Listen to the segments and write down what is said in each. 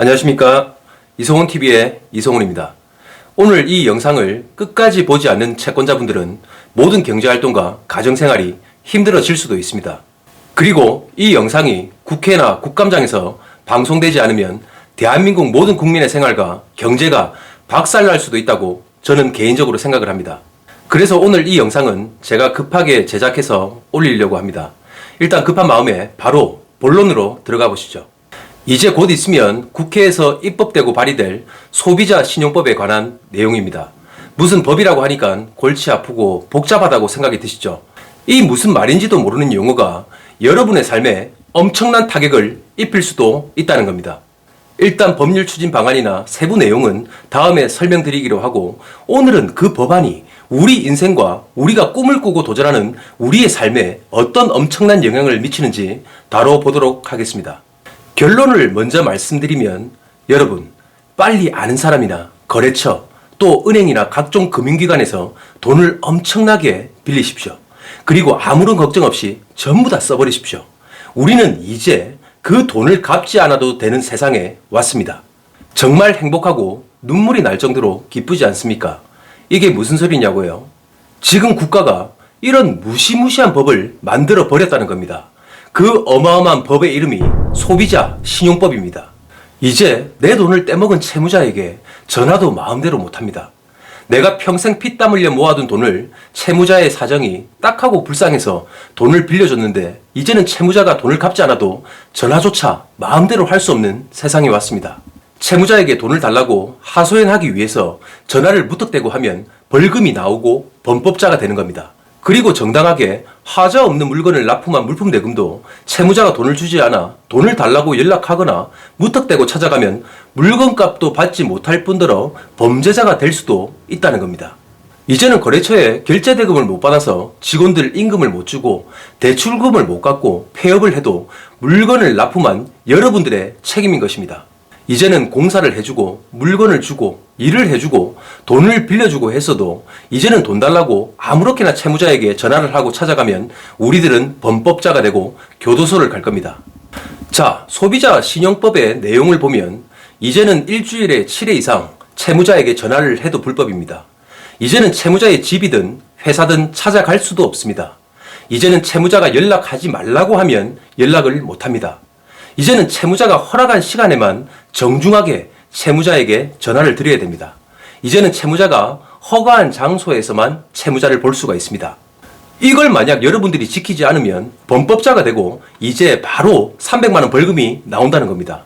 안녕하십니까. 이성훈TV의 이성훈입니다. 오늘 이 영상을 끝까지 보지 않는 채권자분들은 모든 경제활동과 가정생활이 힘들어질 수도 있습니다. 그리고 이 영상이 국회나 국감장에서 방송되지 않으면 대한민국 모든 국민의 생활과 경제가 박살날 수도 있다고 저는 개인적으로 생각을 합니다. 그래서 오늘 이 영상은 제가 급하게 제작해서 올리려고 합니다. 일단 급한 마음에 바로 본론으로 들어가 보시죠. 이제 곧 있으면 국회에서 입법되고 발의될 소비자 신용법에 관한 내용입니다. 무슨 법이라고 하니까 골치 아프고 복잡하다고 생각이 드시죠? 이 무슨 말인지도 모르는 용어가 여러분의 삶에 엄청난 타격을 입힐 수도 있다는 겁니다. 일단 법률 추진 방안이나 세부 내용은 다음에 설명드리기로 하고 오늘은 그 법안이 우리 인생과 우리가 꿈을 꾸고 도전하는 우리의 삶에 어떤 엄청난 영향을 미치는지 다뤄보도록 하겠습니다. 결론을 먼저 말씀드리면 여러분 빨리 아는 사람이나 거래처 또 은행이나 각종 금융기관에서 돈을 엄청나게 빌리십시오. 그리고 아무런 걱정 없이 전부 다 써버리십시오. 우리는 이제 그 돈을 갚지 않아도 되는 세상에 왔습니다. 정말 행복하고 눈물이 날 정도로 기쁘지 않습니까? 이게 무슨 소리냐고요? 지금 국가가 이런 무시무시한 법을 만들어 버렸다는 겁니다. 그 어마어마한 법의 이름이 소비자 신용법입니다. 이제 내 돈을 떼먹은 채무자에게 전화도 마음대로 못합니다. 내가 평생 피땀 흘려 모아둔 돈을 채무자의 사정이 딱하고 불쌍해서 돈을 빌려줬는데 이제는 채무자가 돈을 갚지 않아도 전화조차 마음대로 할 수 없는 세상이 왔습니다. 채무자에게 돈을 달라고 하소연하기 위해서 전화를 무턱대고 하면 벌금이 나오고 범법자가 되는 겁니다. 그리고 정당하게 하자 없는 물건을 납품한 물품 대금도 채무자가 돈을 주지 않아 돈을 달라고 연락하거나 무턱대고 찾아가면 물건값도 받지 못할 뿐더러 범죄자가 될 수도 있다는 겁니다. 이제는 거래처에 결제 대금을 못 받아서 직원들 임금을 못 주고 대출금을 못 갚고 폐업을 해도 물건을 납품한 여러분들의 책임인 것입니다. 이제는 공사를 해주고 물건을 주고 일을 해주고 돈을 빌려주고 했어도 이제는 돈 달라고 아무렇게나 채무자에게 전화를 하고 찾아가면 우리들은 범법자가 되고 교도소를 갈 겁니다. 자, 소비자 신용법의 내용을 보면 이제는 일주일에 7회 이상 채무자에게 전화를 해도 불법입니다. 이제는 채무자의 집이든 회사든 찾아갈 수도 없습니다. 이제는 채무자가 연락하지 말라고 하면 연락을 못 합니다. 이제는 채무자가 허락한 시간에만 정중하게 채무자에게 전화를 드려야 됩니다. 이제는 채무자가 허가한 장소에서만 채무자를 볼 수가 있습니다. 이걸 만약 여러분들이 지키지 않으면 범법자가 되고 이제 바로 300만원 벌금이 나온다는 겁니다.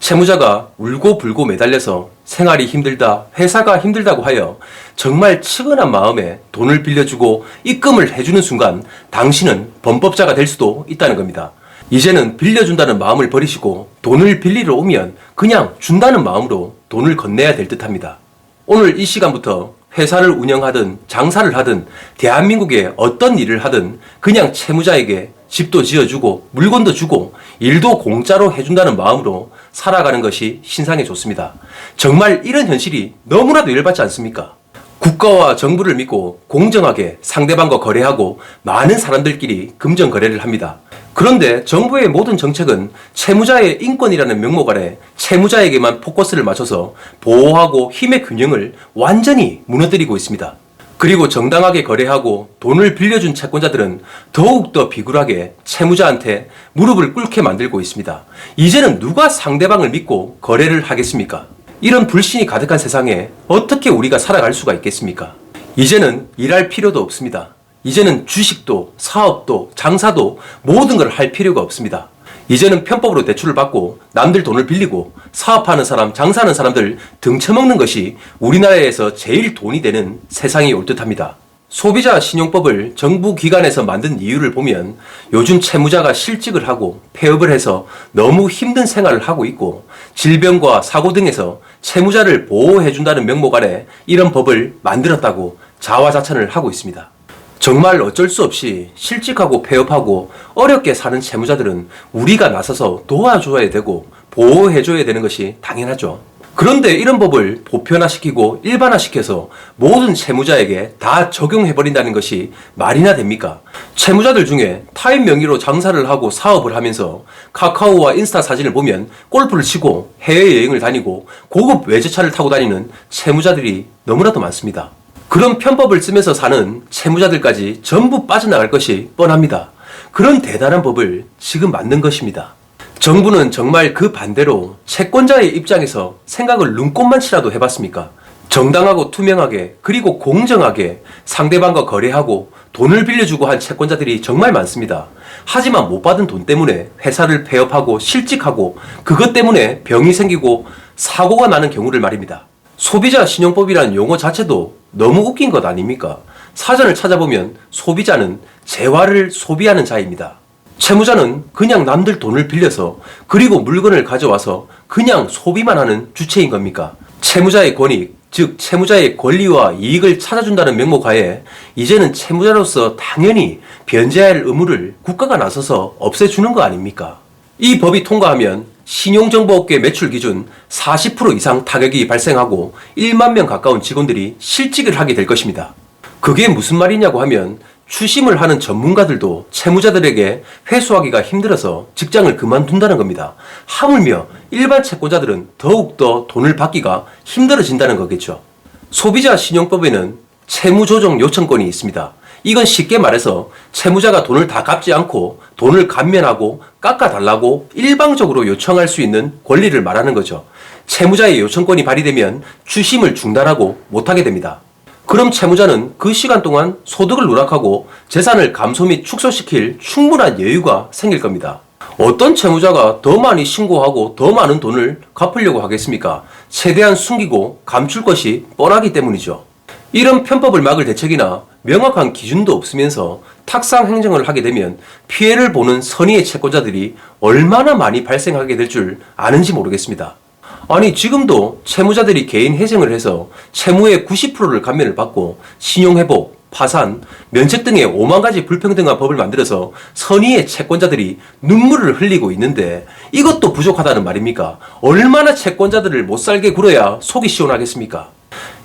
채무자가 울고 불고 매달려서 생활이 힘들다, 회사가 힘들다고 하여 정말 측은한 마음에 돈을 빌려주고 입금을 해주는 순간 당신은 범법자가 될 수도 있다는 겁니다. 이제는 빌려준다는 마음을 버리시고 돈을 빌리러 오면 그냥 준다는 마음으로 돈을 건네야 될 듯합니다. 오늘 이 시간부터 회사를 운영하든 장사를 하든 대한민국에 어떤 일을 하든 그냥 채무자에게 집도 지어주고 물건도 주고 일도 공짜로 해준다는 마음으로 살아가는 것이 신상에 좋습니다. 정말 이런 현실이 너무나도 열받지 않습니까? 국가와 정부를 믿고 공정하게 상대방과 거래하고 많은 사람들끼리 금전 거래를 합니다. 그런데 정부의 모든 정책은 채무자의 인권이라는 명목 아래 채무자에게만 포커스를 맞춰서 보호하고 힘의 균형을 완전히 무너뜨리고 있습니다. 그리고 정당하게 거래하고 돈을 빌려준 채권자들은 더욱더 비굴하게 채무자한테 무릎을 꿇게 만들고 있습니다. 이제는 누가 상대방을 믿고 거래를 하겠습니까? 이런 불신이 가득한 세상에 어떻게 우리가 살아갈 수가 있겠습니까? 이제는 일할 필요도 없습니다. 이제는 주식도 사업도 장사도 모든 걸 할 필요가 없습니다. 이제는 편법으로 대출을 받고 남들 돈을 빌리고 사업하는 사람, 장사하는 사람들 등쳐먹는 것이 우리나라에서 제일 돈이 되는 세상이 올 듯합니다. 소비자 신용법을 정부 기관에서 만든 이유를 보면 요즘 채무자가 실직을 하고 폐업을 해서 너무 힘든 생활을 하고 있고 질병과 사고 등에서 채무자를 보호해준다는 명목 아래 이런 법을 만들었다고 자화자찬을 하고 있습니다. 정말 어쩔 수 없이 실직하고 폐업하고 어렵게 사는 채무자들은 우리가 나서서 도와줘야 되고 보호해줘야 되는 것이 당연하죠. 그런데 이런 법을 보편화시키고 일반화시켜서 모든 채무자에게 다 적용해버린다는 것이 말이나 됩니까? 채무자들 중에 타인 명의로 장사를 하고 사업을 하면서 카카오와 인스타 사진을 보면 골프를 치고 해외여행을 다니고 고급 외제차를 타고 다니는 채무자들이 너무나도 많습니다. 그런 편법을 쓰면서 사는 채무자들까지 전부 빠져나갈 것이 뻔합니다. 그런 대단한 법을 지금 만든 것입니다. 정부는 정말 그 반대로 채권자의 입장에서 생각을 눈꼽만치라도 해봤습니까? 정당하고 투명하게 그리고 공정하게 상대방과 거래하고 돈을 빌려주고 한 채권자들이 정말 많습니다. 하지만 못 받은 돈 때문에 회사를 폐업하고 실직하고 그것 때문에 병이 생기고 사고가 나는 경우를 말입니다. 소비자 신용법이라는 용어 자체도 너무 웃긴 것 아닙니까? 사전을 찾아보면 소비자는 재화를 소비하는 자입니다. 채무자는 그냥 남들 돈을 빌려서 그리고 물건을 가져와서 그냥 소비만 하는 주체인 겁니까? 채무자의 권익, 즉 채무자의 권리와 이익을 찾아준다는 명목 하에 이제는 채무자로서 당연히 변제해야 할 의무를 국가가 나서서 없애주는 거 아닙니까? 이 법이 통과하면 신용정보업계 매출 기준 40% 이상 타격이 발생하고 1만 명 가까운 직원들이 실직을 하게 될 것입니다. 그게 무슨 말이냐고 하면 추심을 하는 전문가들도 채무자들에게 회수하기가 힘들어서 직장을 그만둔다는 겁니다. 하물며 일반 채권자들은 더욱더 돈을 받기가 힘들어진다는 거겠죠. 소비자 신용법에는 채무조정 요청권이 있습니다. 이건 쉽게 말해서 채무자가 돈을 다 갚지 않고 돈을 감면하고 깎아달라고 일방적으로 요청할 수 있는 권리를 말하는 거죠. 채무자의 요청권이 발휘되면 추심을 중단하고 못하게 됩니다. 그럼 채무자는 그 시간 동안 소득을 누락하고 재산을 감소 및 축소시킬 충분한 여유가 생길 겁니다. 어떤 채무자가 더 많이 신고하고 더 많은 돈을 갚으려고 하겠습니까? 최대한 숨기고 감출 것이 뻔하기 때문이죠. 이런 편법을 막을 대책이나 명확한 기준도 없으면서 탁상 행정을 하게 되면 피해를 보는 선의의 채권자들이 얼마나 많이 발생하게 될 줄 아는지 모르겠습니다. 아니 지금도 채무자들이 개인 회생을 해서 채무의 90%를 감면을 받고 신용회복, 파산, 면책 등의 5만 가지 불평등한 법을 만들어서 선의의 채권자들이 눈물을 흘리고 있는데 이것도 부족하다는 말입니까? 얼마나 채권자들을 못 살게 굴어야 속이 시원하겠습니까?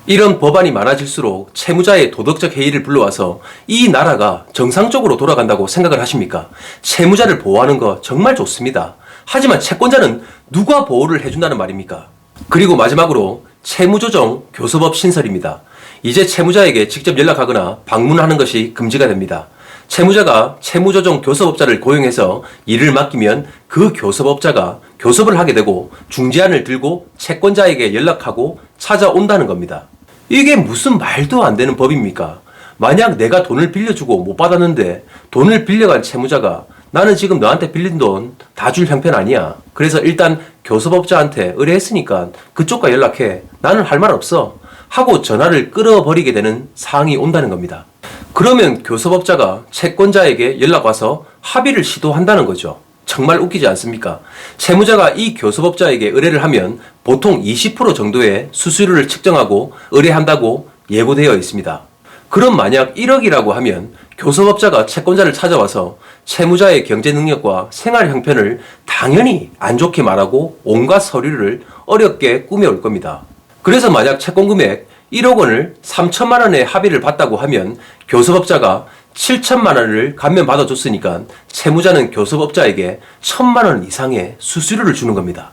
이런 법안이 많아질수록 채무자의 도덕적 해이를 불러와서 이 나라가 정상적으로 돌아간다고 생각을 하십니까? 채무자를 보호하는 거 정말 좋습니다. 하지만 채권자는 누가 보호를 해준다는 말입니까? 그리고 마지막으로 채무조정 교섭업 신설입니다. 이제 채무자에게 직접 연락하거나 방문하는 것이 금지가 됩니다. 채무자가 채무조정 교섭업자를 고용해서 일을 맡기면 그 교섭업자가 교섭을 하게 되고 중재안을 들고 채권자에게 연락하고 찾아온다는 겁니다. 이게 무슨 말도 안 되는 법입니까? 만약 내가 돈을 빌려주고 못 받았는데 돈을 빌려간 채무자가 나는 지금 너한테 빌린 돈 다 줄 형편 아니야. 그래서 일단 교섭업자한테 의뢰했으니까 그쪽과 연락해. 나는 할 말 없어. 하고 전화를 끌어버리게 되는 상황이 온다는 겁니다. 그러면 교섭업자가 채권자에게 연락 와서 합의를 시도한다는 거죠. 정말 웃기지 않습니까? 채무자가 이 교섭업자에게 의뢰를 하면 보통 20% 정도의 수수료를 측정하고 의뢰한다고 예고되어 있습니다. 그럼 만약 1억이라고 하면 교섭업자가 채권자를 찾아와서 채무자의 경제 능력과 생활 형편을 당연히 안 좋게 말하고 온갖 서류를 어렵게 꾸며올 겁니다. 그래서 만약 채권 금액 1억 원을 3천만 원에 합의를 봤다고 하면 교섭업자가 7천만 원을 감면 받아줬으니까 채무자는 교섭업자에게 1천만 원 이상의 수수료를 주는 겁니다.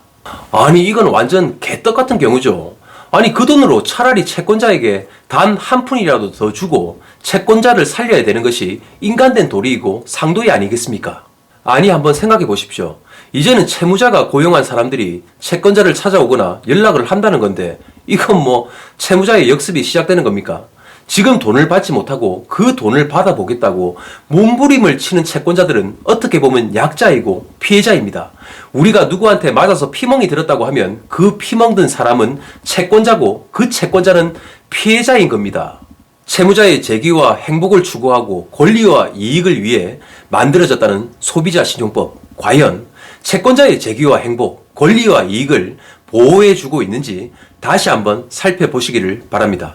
아니 이건 완전 개떡 같은 경우죠. 아니 그 돈으로 차라리 채권자에게 단 한 푼이라도 더 주고 채권자를 살려야 되는 것이 인간된 도리이고 상도이 아니겠습니까? 아니 한번 생각해 보십시오. 이제는 채무자가 고용한 사람들이 채권자를 찾아오거나 연락을 한다는 건데 이건 뭐 채무자의 역습이 시작되는 겁니까? 지금 돈을 받지 못하고 그 돈을 받아보겠다고 몸부림을 치는 채권자들은 어떻게 보면 약자이고 피해자입니다. 우리가 누구한테 맞아서 피멍이 들었다고 하면 그 피멍 든 사람은 채권자고 그 채권자는 피해자인 겁니다. 채무자의 재기와 행복을 추구하고 권리와 이익을 위해 만들어졌다는 소비자 신용법. 과연 채권자의 재기와 행복, 권리와 이익을 보호해주고 있는지 다시 한번 살펴보시기를 바랍니다.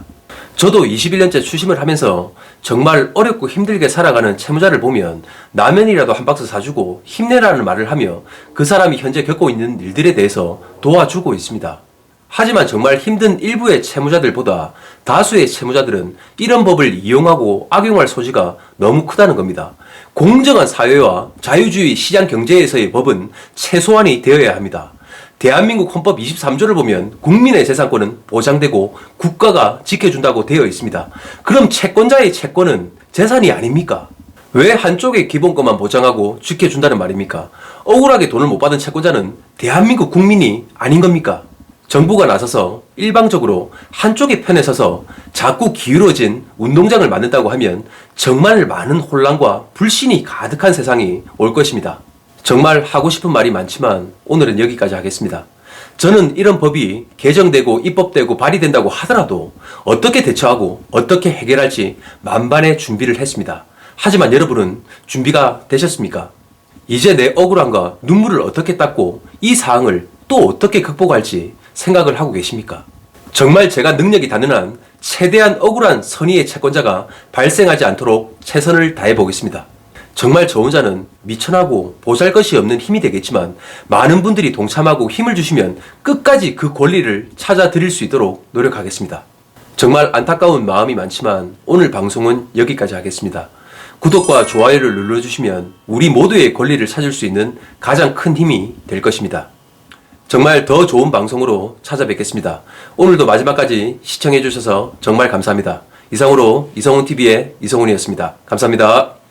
저도 21년째 추심을 하면서 정말 어렵고 힘들게 살아가는 채무자를 보면 라면이라도 한 박스 사주고 힘내라는 말을 하며 그 사람이 현재 겪고 있는 일들에 대해서 도와주고 있습니다. 하지만 정말 힘든 일부의 채무자들보다 다수의 채무자들은 이런 법을 이용하고 악용할 소지가 너무 크다는 겁니다. 공정한 사회와 자유주의 시장 경제에서의 법은 최소한이 되어야 합니다. 대한민국 헌법 23조를 보면 국민의 재산권은 보장되고 국가가 지켜준다고 되어 있습니다. 그럼 채권자의 채권은 재산이 아닙니까? 왜 한쪽의 기본권만 보장하고 지켜준다는 말입니까? 억울하게 돈을 못 받은 채권자는 대한민국 국민이 아닌 겁니까? 정부가 나서서 일방적으로 한쪽의 편에 서서 자꾸 기울어진 운동장을 만든다고 하면 정말 많은 혼란과 불신이 가득한 세상이 올 것입니다. 정말 하고 싶은 말이 많지만 오늘은 여기까지 하겠습니다. 저는 이런 법이 개정되고 입법되고 발의된다고 하더라도 어떻게 대처하고 어떻게 해결할지 만반의 준비를 했습니다. 하지만 여러분은 준비가 되셨습니까? 이제 내 억울함과 눈물을 어떻게 닦고 이 사항을 또 어떻게 극복할지 생각을 하고 계십니까? 정말 제가 능력이 닿는 한 최대한 억울한 선의의 채권자가 발생하지 않도록 최선을 다해 보겠습니다. 정말 저 혼자는 미천하고 보잘 것이 없는 힘이 되겠지만 많은 분들이 동참하고 힘을 주시면 끝까지 그 권리를 찾아 드릴 수 있도록 노력하겠습니다. 정말 안타까운 마음이 많지만 오늘 방송은 여기까지 하겠습니다. 구독과 좋아요를 눌러주시면 우리 모두의 권리를 찾을 수 있는 가장 큰 힘이 될 것입니다. 정말 더 좋은 방송으로 찾아뵙겠습니다. 오늘도 마지막까지 시청해주셔서 정말 감사합니다. 이상으로 이성훈TV의 이성훈이었습니다. 감사합니다.